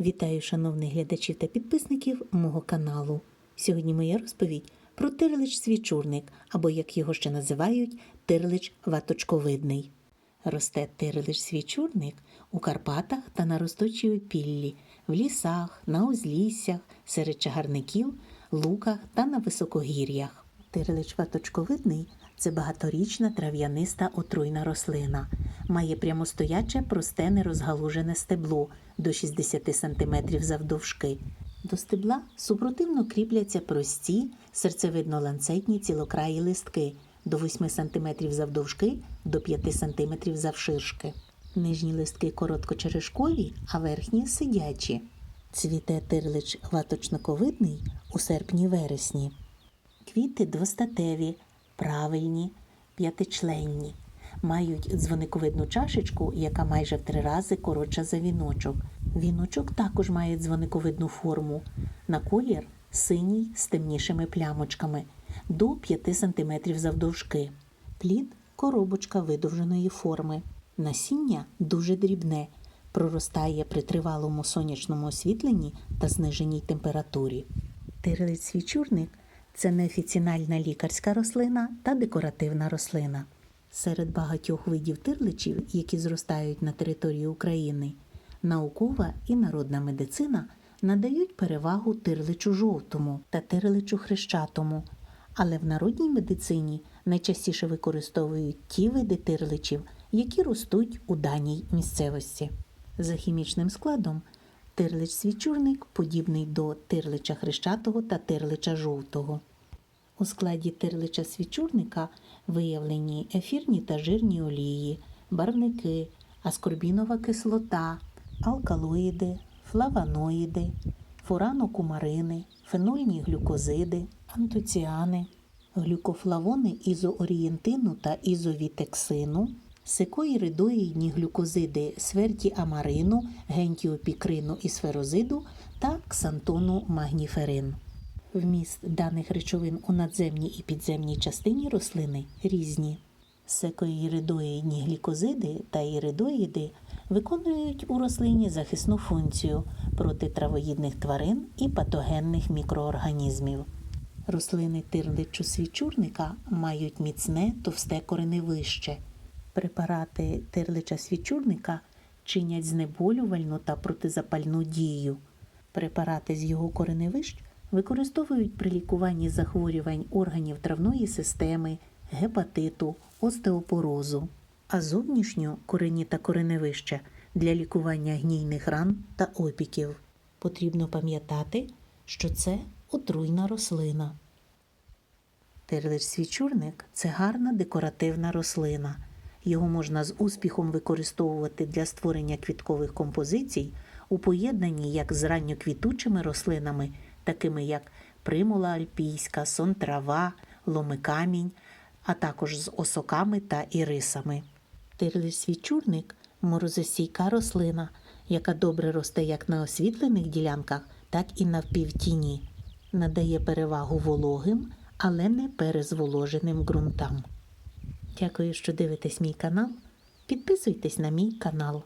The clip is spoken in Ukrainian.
Вітаю шановних глядачів та підписників мого каналу. Сьогодні моя розповідь про тирлич свічурник, або як його ще називають, тирлич ваточковидний. Росте тирлич свічурник у Карпатах та на росточій піллі, в лісах, на узліссях, серед чагарників, луках та на високогір'ях. Тирлич ваточковидний це багаторічна трав'яниста отруйна рослина. Має прямостояче просте нерозгалужене стебло до 60 см завдовжки. До стебла супротивно кріпляться прості серцевидно-ланцетні цілокраї листки до 8 см завдовжки до 5 см завширшки. Нижні листки короткочерешкові, а верхні сидячі. Цвіте тирлич ваточниковидний у серпні-вересні. Квіти двостатеві, правильні, п'ятичленні. Мають дзвониковидну чашечку, яка майже в три рази коротша за віночок. Віночок також має дзвониковидну форму. На колір синій з темнішими плямочками до 5 см завдовжки. Плід коробочка видовженої форми. Насіння дуже дрібне, проростає при тривалому сонячному освітленні та зниженій температурі. Тирлиць свічурник це неофіцінальна лікарська рослина та декоративна рослина. Серед багатьох видів тирличів, які зростають на території України, наукова і народна медицина надають перевагу тирличу жовтому та тирличу хрещатому, але в народній медицині найчастіше використовують ті види тирличів, які ростуть у даній місцевості. За хімічним складом тирлич свічурник подібний до тирлича хрещатого та тирлича жовтого. У складі тирлича свічурника виявлені ефірні та жирні олії, барвники, аскорбінова кислота, алкалоїди, флавоноїди, фуранокумарини, фенольні глюкозиди, антоціани, глюкофлавони ізоорієнтину та ізовітексину, секоїридоїдні глюкозиди свертіамарину, гентіопікрину і сферозиду та ксантону магніферин. Вміст даних речовин у надземній і підземній частині рослини різні. Секоїридоїдні глікозиди та іридоїди виконують у рослині захисну функцію проти травоїдних тварин і патогенних мікроорганізмів. Рослини тирличу свічурника мають міцне товсте кореневище. Препарати тирлича свічурника чинять знеболювальну та протизапальну дію. Препарати з його кореневищ використовують при лікуванні захворювань органів травної системи, гепатиту, остеопорозу, а зовнішню корені та кореневища для лікування гнійних ран та опіків. Потрібно пам'ятати, що це отруйна рослина. Тирлич свічурник це гарна декоративна рослина. Його можна з успіхом використовувати для створення квіткових композицій у поєднанні як з ранньоквітучими рослинами, такими як примула альпійська, сонтрава, ломикамінь, а також з осоками та ірисами. Тирлич свічурник морозостійка рослина, яка добре росте як на освітлених ділянках, так і на впівтіні. Надає перевагу вологим, але не перезволоженим ґрунтам. Дякую, що дивитесь мій канал. Підписуйтесь на мій канал.